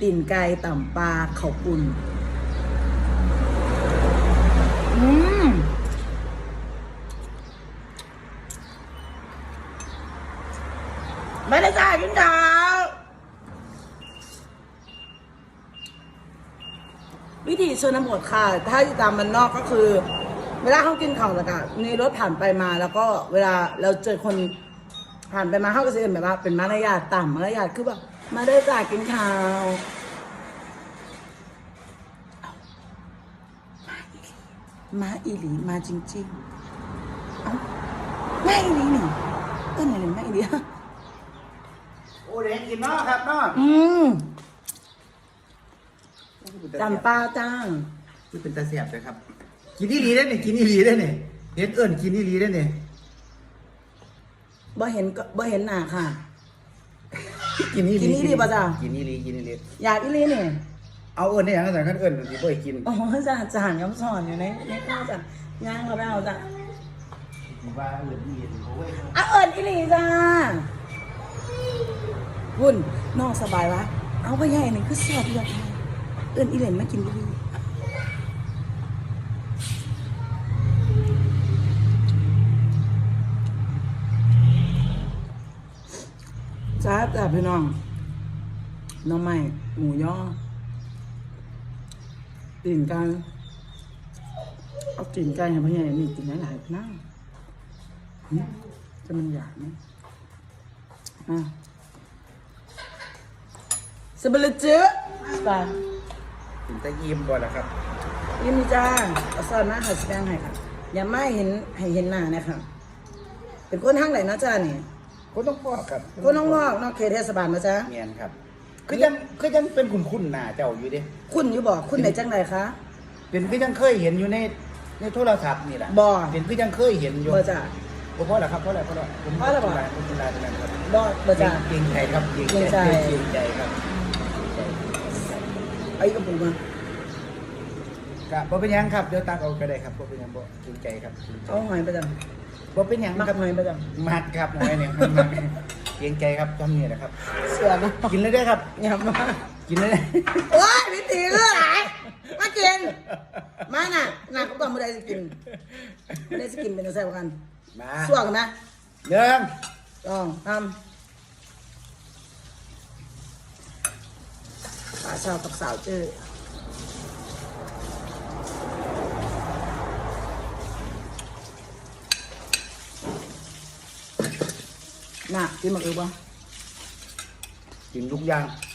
ตีนไก่ต่ำปลาข้าปุ่นอืมไม่ได้จ่ายกินข้าววิธีชนบทค่ะ ถ้าอยู่ตามมันนอกก็คือ เวลาเขากินข้าวแล้วก็มีรถผ่านไปมา แล้วก็เวลาเราเจอคนผ่านไปมาเข้าก็จะเป็นแบบว่าเป็นมารยาทต่ำมารยาทคือแบบ มาได้จ่ายกินข้าวมาอีหลีมาจริงๆ เอ้ามาอีหลีนี่เต้นอะไรมาอีหลีโอ้เด็กกินเนาะครับเนาะอืมจำปลาจ้างคือเป็นตาเสียบเลยครับ กินอีหลีได้เนี่ยกินอีหลีได้เนี่ยเฮ็ดเอิ้นกินอีหลีได้เนี่ยบ่เห็นก็บ่เห็นหน้าค่ะ กินอีหลีกินอีหลีป่ะจ๊ะกินอีหลีกินอีหลีอยากอีหลีนี่เอาเอิ้นได้หยังกันคันเอิ้นสิบ่ให้กินโอ้จ้ะจานย้ำสอนอยู่ในในข้าวจ้ะย่างเขาไปเอาจ้ะว่าเอิ้นอีหลีโอ้ยอะเอิญอีหลีจ้าหุ่นนอกสบายวะเอาไปใหญ่หนึ่งคือสอบเลือดเอิญอีเหลนมากินอี จ้าจ้าพี่น้องน้องใหม่หมูย่อตีนไกันเอาตีนไก่ให้พ่อใหญ่นี่กินหลายๆนั่งหึจะมันอยากไหมอะสเบลเจอสตาร์ถึงจะยิ้มบ่ล่ะครับยิ้มจ้าเอาซอนมาหัดแสดงให้ค่ะอย่าไม่เห็นให้เห็นหน้าเนะคะเป็นคนทางไหนเนาะจ้านี่ ก็ต้องพ่อครับคนน้องนอกนอกเขตเทศบาลนะจ๊ะเมียนครับ คือยังคือยังเป็นคุณคุณหน้าเจ้าอยู่เด้คุณอยู่บอกคุณไหนจังไหนคะเป็นคือยังเคยเห็นอยู่ในในโทรศัพท์นี่แหละบ่เป็นคือยังเคยเห็นอยู่บ่จ้าบ่พอแล้วครับพอแล้วพอแล้วผมพอแล้วบ่ผมเป็นลายเป็นลายเป็นลายครับบ่บ่จ้าเกรงใจครับเกรงเกรงใจใจเกรงใจครับไอ้กระปุกมาครับบ่เป็นหยังครับเดี๋ยวตักเอาก็ได้ครับบ่เป็นหยังบ่เกรงใจครับเกรงใจเอาหอยไปจ้ะ บ่เป็นหยังมักครับหอยไปจ้ะมัดครับหน่อยเนี่ยมันมักเกรงใจครับจำเนี่ยนะครับ เสือนะกินเลยได้อครับอย่ามากินเลยได้อโอ้ยวิธีคืออะไรมากิน มาน่ะน่ะก็ต้องไม่ได้สกินไม่ได้สกินเป็นอะไรกันมาส่วงนะเรื่องต้องทำปลาชาวกับสาวเจอ น่ะกินมาคือบ่กินทุกอย่างอ